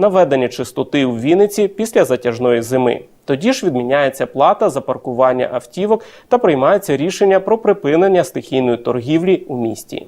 наведення чистоти у Вінниці після затяжної зими. Тоді ж відміняється плата за паркування автівок та приймається рішення про припинення стихійної торгівлі у місті.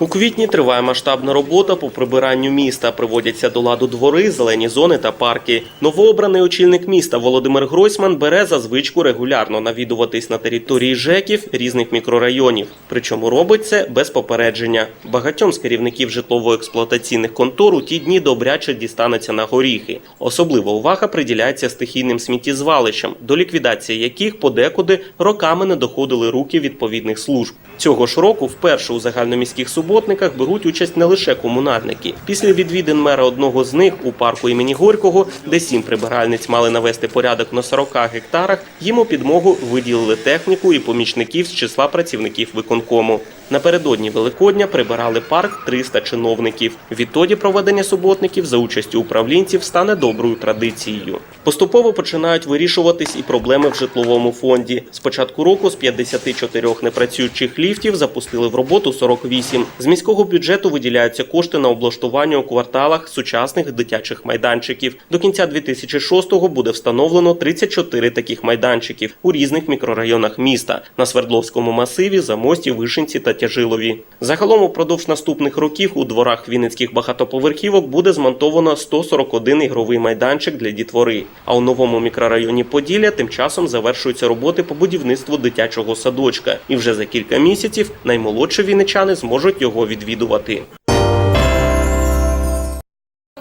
У квітні триває масштабна робота по прибиранню міста. Приводяться до ладу двори, зелені зони та парки. Новообраний очільник міста Володимир Гройсман бере за звичку регулярно навідуватись на території ЖЕКів різних мікрорайонів. Причому робить це без попередження. Багатьом з керівників житлово-експлуатаційних контор у ті дні добряче дістанеться на горіхи. Особлива увага приділяється стихійним сміттєзвалищам, до ліквідації яких подекуди роками не доходили руки відповідних служб. Цього ж року вперше у загальноміських суботниках беруть участь не лише комунальники. Після відвідин мера одного з них у парку імені Горького, де сім прибиральниць мали навести порядок на 40 гектарах, їм у підмогу виділили техніку і помічників з числа працівників виконкому. Напередодні Великодня прибирали парк 300 чиновників. Відтоді проведення суботників за участю управлінців стане доброю традицією. Поступово починають вирішуватись і проблеми в житловому фонді. З початку року з 54 непрацюючих ліфтів запустили в роботу 48. З міського бюджету виділяються кошти на облаштування у кварталах сучасних дитячих майданчиків. До кінця 2006-го буде встановлено 34 таких майданчиків у різних мікрорайонах міста на Свердловському масиві, Замості, Вишенці та Тяжилові. Загалом упродовж наступних років у дворах вінницьких багатоповерхівок буде змонтовано 141 ігровий майданчик для дітвори. А у новому мікрорайоні Поділля тим часом завершуються роботи по будівництву дитячого садочка. І вже за кілька місяців наймолодші вінничани зможуть його відвідувати.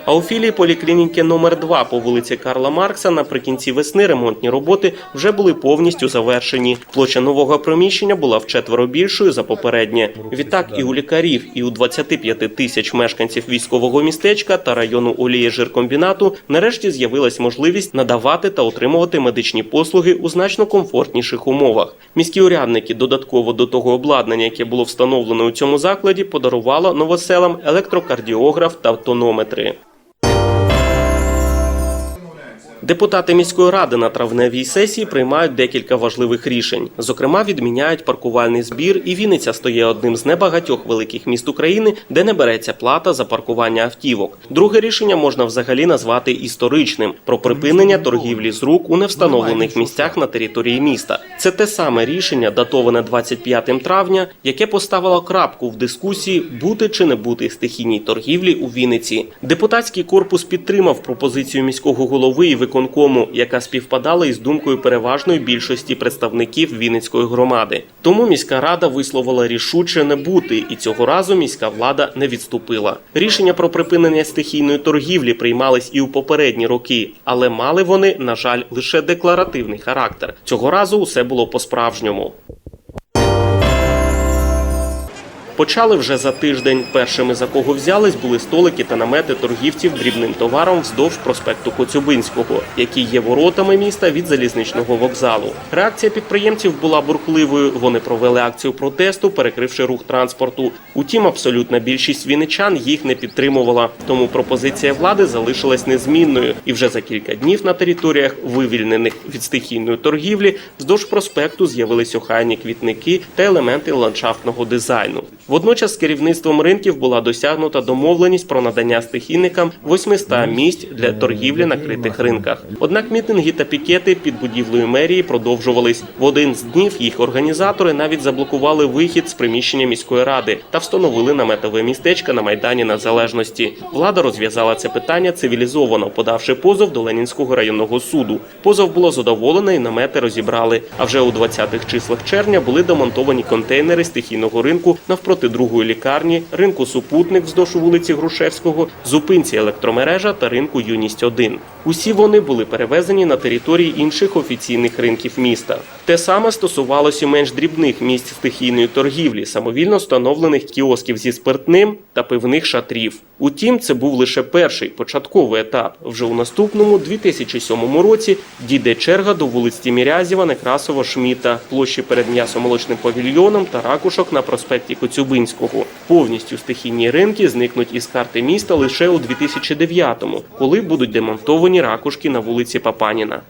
А у філії поліклініки номер 2 по вулиці Карла Маркса наприкінці весни ремонтні роботи вже були повністю завершені. Площа нового приміщення була вчетверо більшою за попереднє. Відтак і у лікарів, і у 25 тисяч мешканців військового містечка та району олії жиркомбінату нарешті з'явилась можливість надавати та отримувати медичні послуги у значно комфортніших умовах. Міські урядники додатково до того обладнання, яке було встановлено у цьому закладі, подарувало новоселам електрокардіограф та тонометри. Депутати міської ради на травневій сесії приймають декілька важливих рішень. Зокрема, відміняють паркувальний збір, і Вінниця стає одним з небагатьох великих міст України, де не береться плата за паркування автівок. Друге рішення можна взагалі назвати історичним про припинення торгівлі з рук у невстановлених місцях на території міста. Це те саме рішення, датоване 25 травня, яке поставило крапку в дискусії бути чи не бути стихійній торгівлі у Вінниці. Депутатський корпус підтримав пропозицію міського голови і виконкому, яка співпадала із думкою переважної більшості представників Вінницької громади. Тому міська рада висловила рішуче не бути, і цього разу міська влада не відступила. Рішення про припинення стихійної торгівлі приймались і у попередні роки, але мали вони, на жаль, лише декларативний характер. Цього разу усе було по-справжньому. Почали вже за тиждень. Першими за кого взялись були столики та намети торгівців дрібним товаром вздовж проспекту Коцюбинського, які є воротами міста від залізничного вокзалу. Реакція підприємців була бурхливою. Вони провели акцію протесту, перекривши рух транспорту. Утім, абсолютна більшість вінничан їх не підтримувала. Тому пропозиція влади залишилась незмінною. І вже за кілька днів на територіях, вивільнених від стихійної торгівлі, вздовж проспекту з'явились охайні квітники та елементи ландшафтного дизайну. Водночас з керівництвом ринків була досягнута домовленість про надання стихійникам 800 місць для торгівлі на критих ринках. Однак мітинги та пікети під будівлею мерії продовжувались. В один з днів їх організатори навіть заблокували вихід з приміщення міської ради та встановили наметове містечко на майдані Незалежності. Влада розв'язала це питання цивілізовано, подавши позов до Ленінського районного суду. Позов було задоволено і намети розібрали. А вже у 20-х числах червня були демонтовані контейнери стихійного ринку навпроти другої лікарні, ринку Супутник вздовж вулиці Грушевського, зупинці електромережа та ринку Юність 1 Усі вони були перевезені на території інших офіційних ринків міста. Те саме стосувалося менш дрібних місць стихійної торгівлі, самовільно встановлених кіосків зі спиртним та пивних шатрів. Утім, це був лише перший початковий етап. Вже у наступному 2007 році дійде черга до вулиць Тімірязєва, Некрасова, Шміта, площі перед м'ясомолочним павільйоном та ракушок на проспекті Коцюбинського. Повністю стихійні ринки зникнуть із карти міста лише у 2009-му, коли будуть демонтовані ракушки на вулиці Папаніна.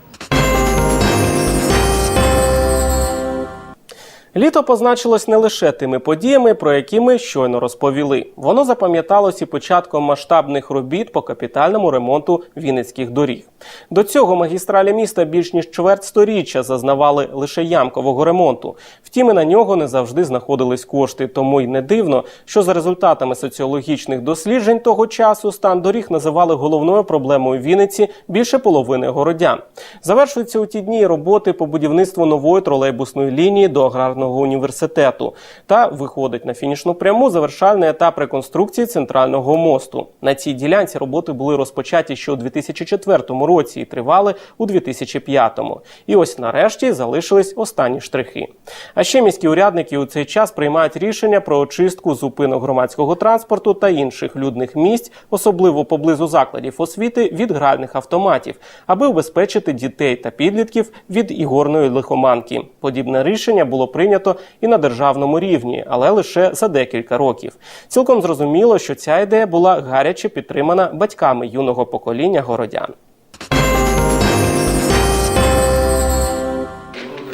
Літо позначилось не лише тими подіями, про які ми щойно розповіли. Воно запам'яталось і початком масштабних робіт по капітальному ремонту вінницьких доріг. До цього магістралі міста більш ніж чверть сторіччя зазнавали лише ямкового ремонту. Втім, і на нього не завжди знаходились кошти. Тому й не дивно, що за результатами соціологічних досліджень того часу стан доріг називали головною проблемою Вінниці більше половини городян. Завершуються у ті дні роботи по будівництву нової тролейбусної лінії до аграрного університету та виходить на фінішну пряму завершальний етап реконструкції центрального мосту. На цій ділянці роботи були розпочаті ще у 2004 році і тривали у 2005. І ось нарешті залишились останні штрихи. А ще міські урядники у цей час приймають рішення про очистку зупинок громадського транспорту та інших людних місць, особливо поблизу закладів освіти від гральних автоматів, аби убезпечити дітей та підлітків від ігорної лихоманки. Подібне рішення було прийнято і на державному рівні, але лише за декілька років. Цілком зрозуміло, що ця ідея була гаряче підтримана батьками юного покоління городян.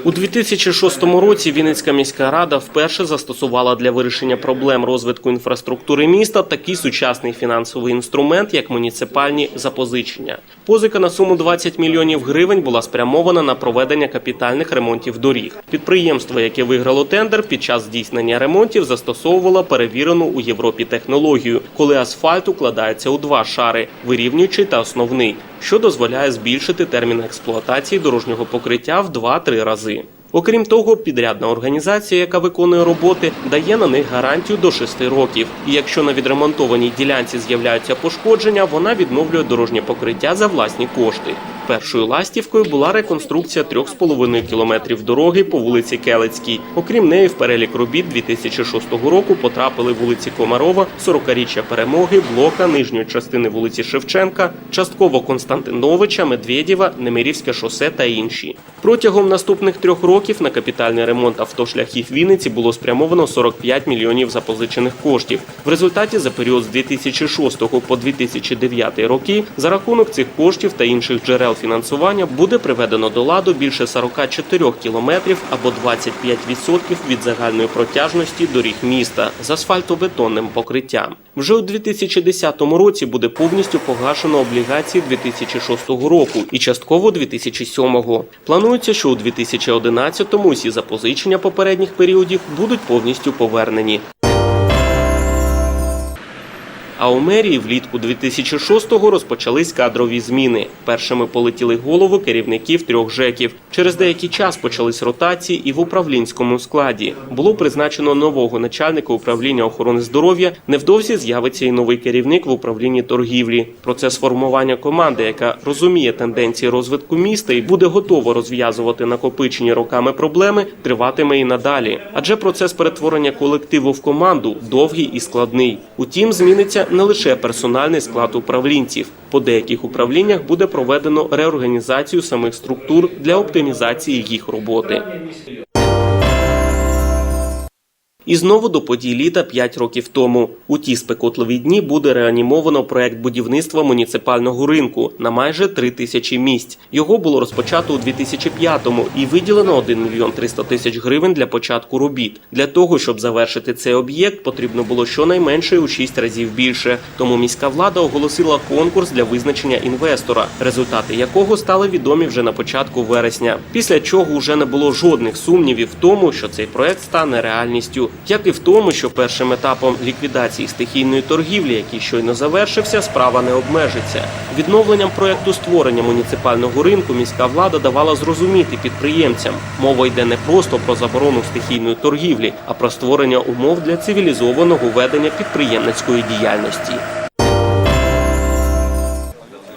У 2006 році Вінницька міська рада вперше застосувала для вирішення проблем розвитку інфраструктури міста такий сучасний фінансовий інструмент, як муніципальні запозичення. Позика на суму 20 мільйонів гривень була спрямована на проведення капітальних ремонтів доріг. Підприємство, яке виграло тендер, під час здійснення ремонтів застосовувало перевірену у Європі технологію, коли асфальт укладається у два шари вирівнюючий та основний, що дозволяє збільшити термін експлуатації дорожнього покриття в 2-3 рази. Окрім того, підрядна організація, яка виконує роботи, дає на них гарантію до 6 років. І якщо на відремонтованій ділянці з'являються пошкодження, вона відновлює дорожнє покриття за власні кошти. Першою ластівкою була реконструкція 3,5 кілометрів дороги по вулиці Келецькій. Окрім неї, в перелік робіт 2006 року потрапили вулиці Комарова, 40-річчя Перемоги, Блока, нижньої частини вулиці Шевченка, частково Константиновича, Медведєва, Немирівське шосе та інші. Протягом наступних трьох років на капітальний ремонт автошляхів Вінниці було спрямовано 45 мільйонів запозичених коштів. В результаті за період з 2006 по 2009 роки за рахунок цих коштів та інших джерел фінансування буде приведено до ладу більше 44 кілометрів або 25% від загальної протяжності доріг міста з асфальтобетонним покриттям. Вже у 2010 році буде повністю погашено облігації 2006 року і частково 2007. Планується, що у 2011-му усі запозичення попередніх періодів будуть повністю повернені. А у мерії влітку 2006-го розпочались кадрові зміни. Першими полетіли голови керівників трьох ЖЕКів. Через деякий час почались ротації і в управлінському складі. Було призначено нового начальника управління охорони здоров'я. Невдовзі з'явиться і новий керівник в управлінні торгівлі. Процес формування команди, яка розуміє тенденції розвитку міста і буде готова розв'язувати накопичені роками проблеми, триватиме і надалі. Адже процес перетворення колективу в команду довгий і складний. Утім, зміниться не лише персональний склад управлінців. По деяких управліннях буде проведено реорганізацію самих структур для оптимізації їх роботи. І знову до подій літа 5 років тому. У ті спекотливі дні буде реанімовано проект будівництва муніципального ринку на майже 3 тисячі місць. Його було розпочато у 2005-му і виділено 1 мільйон 300 тисяч гривень для початку робіт. Для того, щоб завершити цей об'єкт, потрібно було щонайменше у 6 разів більше. Тому міська влада оголосила конкурс для визначення інвестора, результати якого стали відомі вже на початку вересня. Після чого вже не було жодних сумнівів в тому, що цей проект стане реальністю як і в тому, що першим етапом ліквідації стихійної торгівлі, який щойно завершився, справа не обмежиться. Відновленням проекту створення муніципального ринку міська влада давала зрозуміти підприємцям. Мова йде не просто про заборону стихійної торгівлі, а про створення умов для цивілізованого ведення підприємницької діяльності.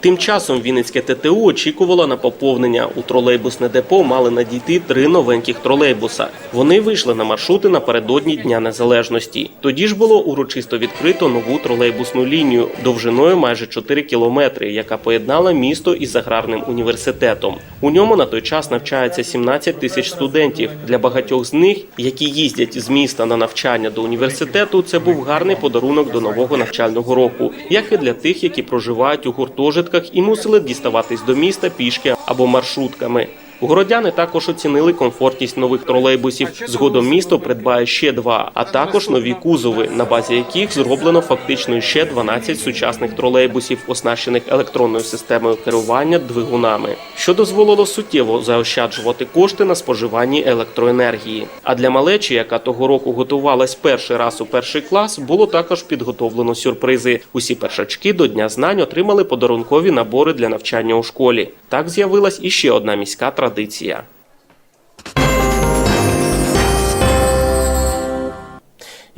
Тим часом Вінницьке ТТУ очікувало на поповнення. У тролейбусне депо мали надійти три новеньких тролейбуса. Вони вийшли на маршрути напередодні Дня Незалежності. Тоді ж було урочисто відкрито нову тролейбусну лінію довжиною майже 4 кілометри, яка поєднала місто із аграрним університетом. У ньому на той час навчається 17 тисяч студентів. Для багатьох з них, які їздять з міста на навчання до університету, це був гарний подарунок до нового навчального року, як і для тих, які проживають у гуртожитках і мусили діставатись до міста пішки або маршрутками. Городяни також оцінили комфортність нових тролейбусів. Згодом місто придбає ще два, а також нові кузови, на базі яких зроблено фактично ще 12 сучасних тролейбусів, оснащених електронною системою керування двигунами, що дозволило суттєво заощаджувати кошти на споживанні електроенергії. А для малечі, яка того року готувалась перший раз у перший клас, було також підготовлено сюрпризи. Усі першачки до Дня знань отримали подарункові набори для навчання у школі. Так з'явилась іще одна міська традиція традиція.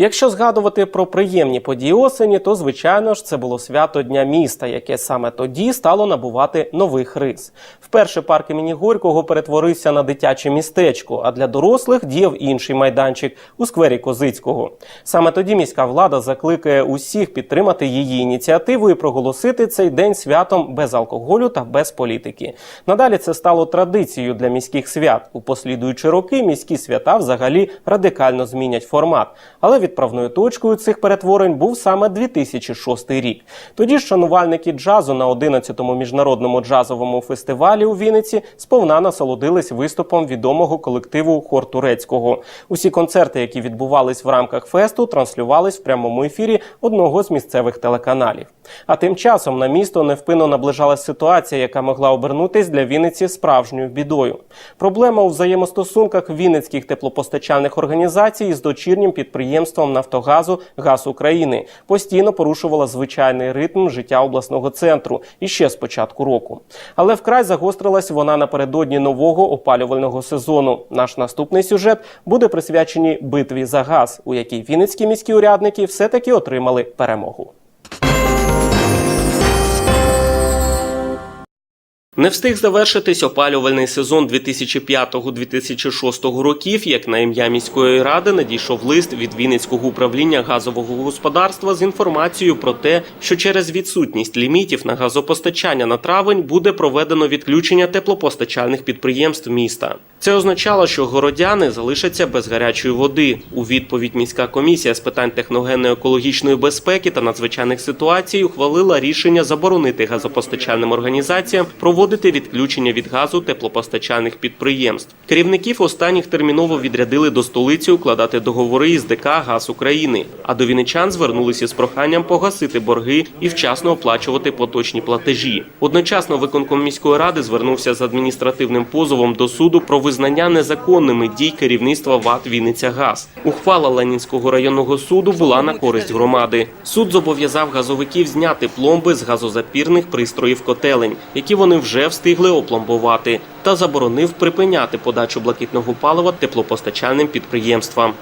Якщо згадувати про приємні події осені, то звичайно ж це було свято Дня міста, яке саме тоді стало набувати нових рис. Вперше парк імені Горького перетворився на дитяче містечко, а для дорослих діяв інший майданчик у сквері Козицького. Саме тоді міська влада закликає усіх підтримати її ініціативу і проголосити цей день святом без алкоголю та без політики. Надалі це стало традицією для міських свят. У послідуючі роки міські свята взагалі радикально змінять формат. Але відправною точкою цих перетворень був саме 2006 рік. Тоді шанувальники джазу на 11-му міжнародному джазовому фестивалі у Вінниці сповна насолодились виступом відомого колективу хор турецького. Усі концерти, які відбувались в рамках фесту, транслювались в прямому ефірі одного з місцевих телеканалів. А тим часом на місто невпинно наближалась ситуація, яка могла обернутись для Вінниці справжньою бідою. Проблема у взаємостосунках вінницьких теплопостачальних організацій з дочірнім підприємством Нафтогазу Газ України постійно порушувала звичайний ритм життя обласного центру іще з початку року. Але вкрай загострилась вона напередодні нового опалювального сезону. Наш наступний сюжет буде присвячений битві за газ, у якій вінницькі міські урядники все таки отримали перемогу. Не встиг завершитись опалювальний сезон 2005-2006 років, як на ім'я міської ради надійшов лист від Вінницького управління газового господарства з інформацією про те, що через відсутність лімітів на газопостачання на травень буде проведено відключення теплопостачальних підприємств міста. Це означало, що городяни залишаться без гарячої води. У відповідь міська комісія з питань техногенно-екологічної безпеки та надзвичайних ситуацій ухвалила рішення заборонити газопостачальним організаціям проводити відключення від газу теплопостачальних підприємств. Керівників останніх терміново відрядили до столиці укладати договори із ДК Газ України. А до вінничан звернулися з проханням погасити борги і вчасно оплачувати поточні платежі. Одночасно виконком міської ради звернувся з адміністративним позовом до суду про визнання незаконними дій керівництва ВАТ Вінниця Газ. Ухвала Ленінського районного суду була на користь громади. Суд зобов'язав газовиків зняти пломби з газозапірних пристроїв котелень, які вони вже встигли опломбувати, та заборонив припиняти подачу блакитного палива теплопостачальним підприємствам.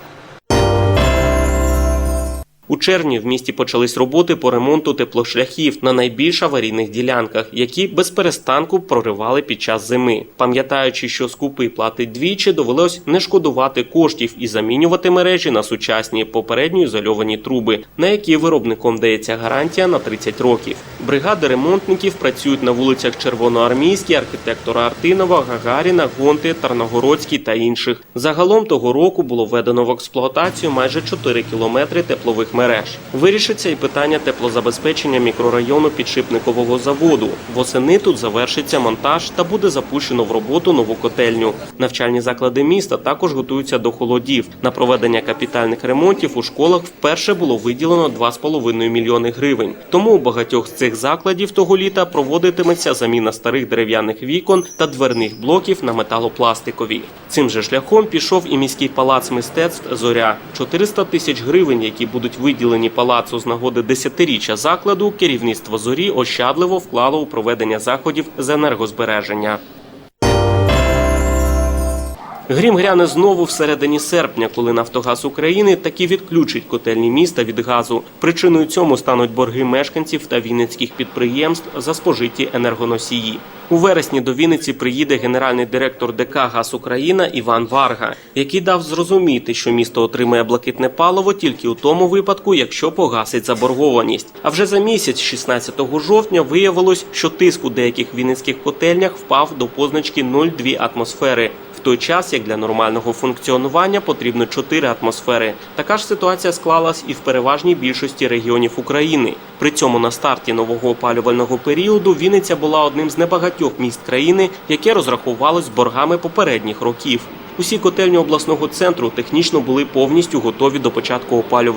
У червні в місті почались роботи по ремонту теплошляхів на найбільш аварійних ділянках, які без перестанку проривали під час зими. Пам'ятаючи, що скупи платить двічі, довелось не шкодувати коштів і замінювати мережі на сучасні попередньо ізольовані труби, на які виробником дається гарантія на 30 років. Бригади ремонтників працюють на вулицях Червоноармійській, архітектора Артинова, Гагаріна, Гонти, Тарногородській та інших. Загалом того року було введено в експлуатацію майже 4 кілометри теплових мереж. Вирішиться і питання теплозабезпечення мікрорайону підшипникового заводу. Восени тут завершиться монтаж та буде запущено в роботу нову котельню. Навчальні заклади міста також готуються до холодів. На проведення капітальних ремонтів у школах вперше було виділено 2,5 мільйони гривень. Тому у багатьох з цих закладів того літа проводитиметься заміна старих дерев'яних вікон та дверних блоків на металопластикові. Цим же шляхом пішов і міський палац мистецтв Зоря 400 тисяч гривень, які будуть виділені палацу з нагоди десятиріччя закладу. Керівництво зорі ощадливо вклало у проведення заходів з енергозбереження. Грім гряне знову всередині серпня, коли Нафтогаз України таки відключить котельні міста від газу. Причиною цьому стануть борги мешканців та вінницьких підприємств за спожиті енергоносії. У вересні до Вінниці приїде генеральний директор ДК «Газ Україна» Іван Варга, який дав зрозуміти, що місто отримає блакитне паливо тільки у тому випадку, якщо погасить заборгованість. А вже за місяць, 16 жовтня, виявилось, що тиск у деяких вінницьких котельнях впав до позначки 0,2 атмосфери. Той час, як для нормального функціонування потрібно 4 атмосфери. Така ж ситуація склалась і в переважній більшості регіонів України. При цьому на старті нового опалювального періоду Вінниця була одним з небагатьох міст країни, яке розрахувалось боргами попередніх років. Усі котельні обласного центру технічно були повністю готові до початку опалювального